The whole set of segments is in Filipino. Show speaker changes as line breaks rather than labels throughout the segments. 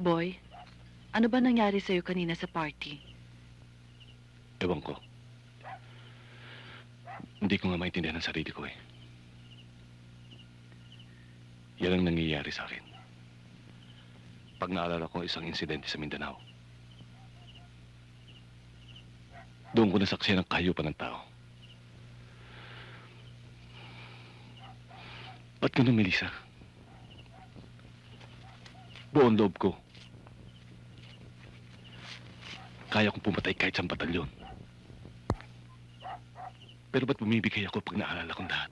Boy, ano ba nangyari sa'yo kanina sa party?
Ewan ko. Hindi ko nga maintindihan ang sarili ko eh. Yan ang nangyayari sa akin. Pag naalala ko ang isang insidente sa Mindanao. Doon ko nasaksiyan ang kahayupan ng tao. Ba't ganun, Melissa? Buong loob ko. Kaya kong pumatay kahit sa batalyon. Pero ba't bumibigay ako pag naalala kong lahat?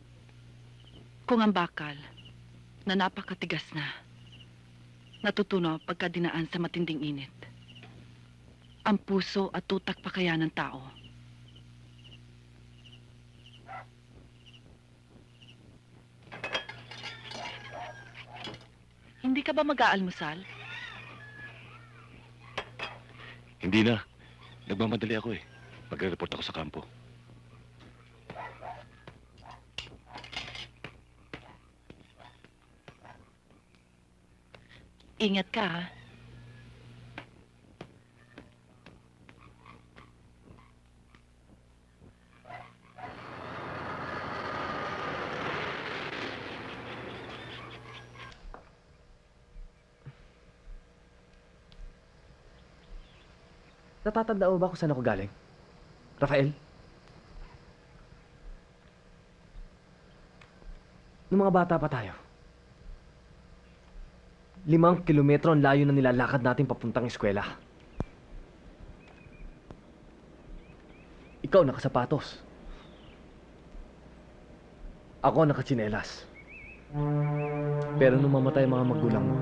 Kung ang bakal, na napakatigas na, natutunaw pagka dinaan sa matinding init. Ang puso at tutak pa kaya ng tao. Hindi ka ba mag-aalmusal?
Hindi na. Nagmamadali ako eh. Magre-report ako sa kampo.
Ingat ka ha.
Natatanda mo ba kung saan ako galing? Rafael? Nung mga bata pa tayo. Limang kilometro ang layo na nilalakad natin papuntang eskwela. Ikaw nakasapatos. Ako nakatsinelas. Pero nung mamatay mga magulang mo,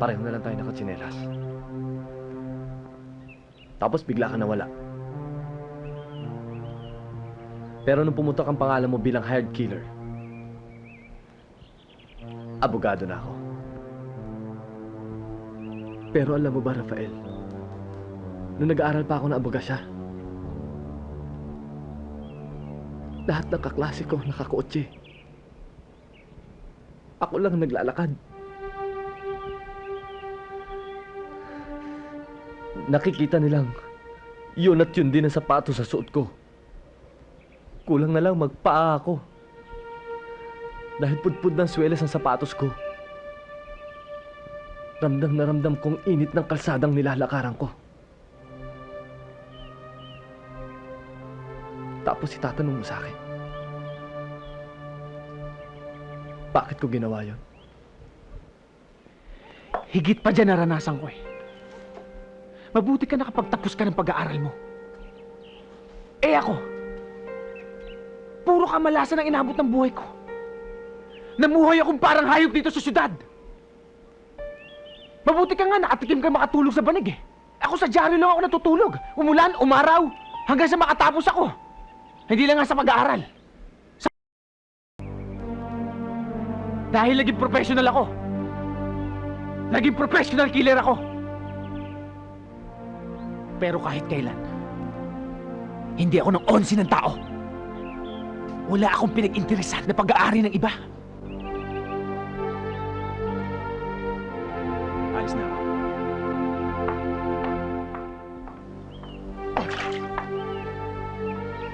pareho na lang tayo nakatsinelas. Tapos bigla ka nawala. Pero nung pumutok ang pangalan mo bilang hired killer, abogado na ako. Pero alam mo ba, Rafael, nung nag-aaral pa ako ng abogasya, lahat ng kaklase ko nakakotse. Ako lang naglalakad. Nakikita nilang yun at yun din ang sapatos sa suot ko. Kulang na lang magpaa ako. Dahil pudpud ng swelas ang sapatos ko. Ramdam na ramdam kong init ng kalsadang nilalakaran ko. Tapos itatanong mo sa akin. Bakit ko ginawa yon?
Higit pa dyan naranasan ko eh. Mabuti ka nakapagtapos ka ng pag-aaral mo. Eh ako, puro kamalasan ang inabot ng buhay ko. Namuhay akong parang hayop dito sa syudad. Mabuti ka nga, nakatikim ka makatulog sa banig eh. Ako sa dyaryo lang ako natutulog. Umulan, umaraw, hanggang sa makatapos ako. Hindi lang nga sa pag-aaral. Sa... Dahil naging professional ako. Naging professional killer ako. Pero kahit kailan, hindi ako ng onsi ng tao. Wala akong pinag-interesan na pag-aari ng iba. Na ako.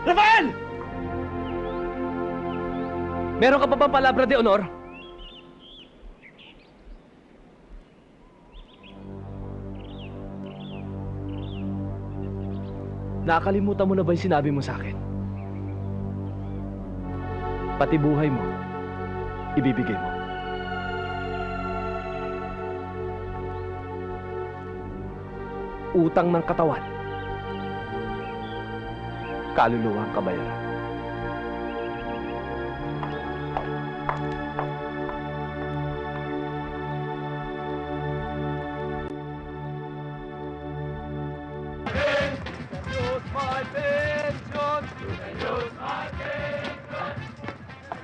Rafael! Meron ka pa bang palabra de honor? Nakakalimutan mo na ba yung sinabi mo sa akin? Pati buhay mo, ibibigay mo. Utang ng katawan, kaluluwang kabayaran.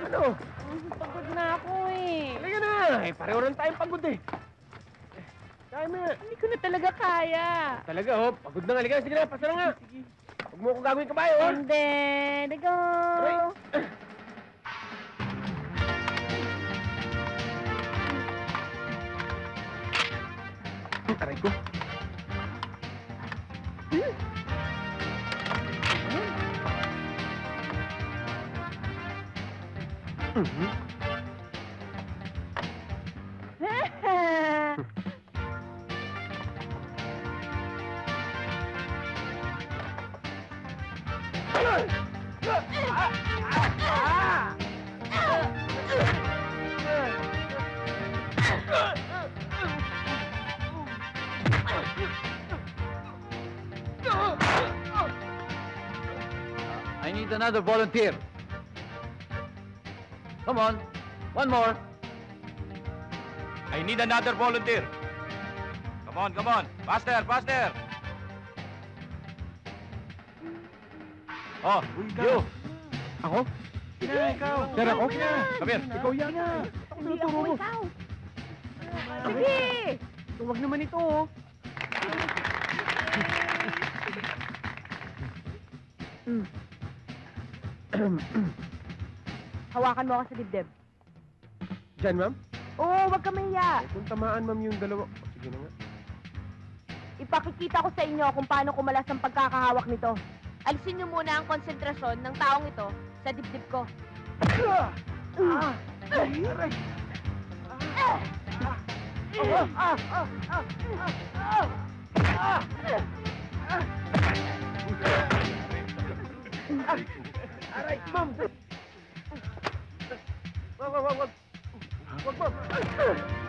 Ano?
Pagod na ako eh.
Halika na!
eh. Pareho rin tayong pagod eh. Yan.
Hindi ko na talaga kaya.
Talaga, oh. Pagod na nga. Liga, sige na. Pasa na nga. Huwag mo ko gagawin kabayo, oh.
And then, go!
Aray. Aray ko.
I need another volunteer. Come on, one more.
I need another volunteer. Come on, come on. Faster, faster. Oh, you.
Ako? Sir, ako?
Come here.
Ikaw yan.
Hindi ako ikaw. Sige!
Huwag naman ito, oh.
Hawakan mo ako sa dibdib.
Diyan, ma'am?
Oo, wag ka mahiya.
Eh, kung tamaan, ma'am, yung dalawa. Oh, sige na nga.
Ipakikita ko sa inyo kung paano kumalas ang pagkakahawak nito. Alisin niyo muna ang konsentrasyon ng taong ito sa dibdib ko.
Ah! Aray, ma'am! Wag, wag, wag, wag! Wag, ma'am!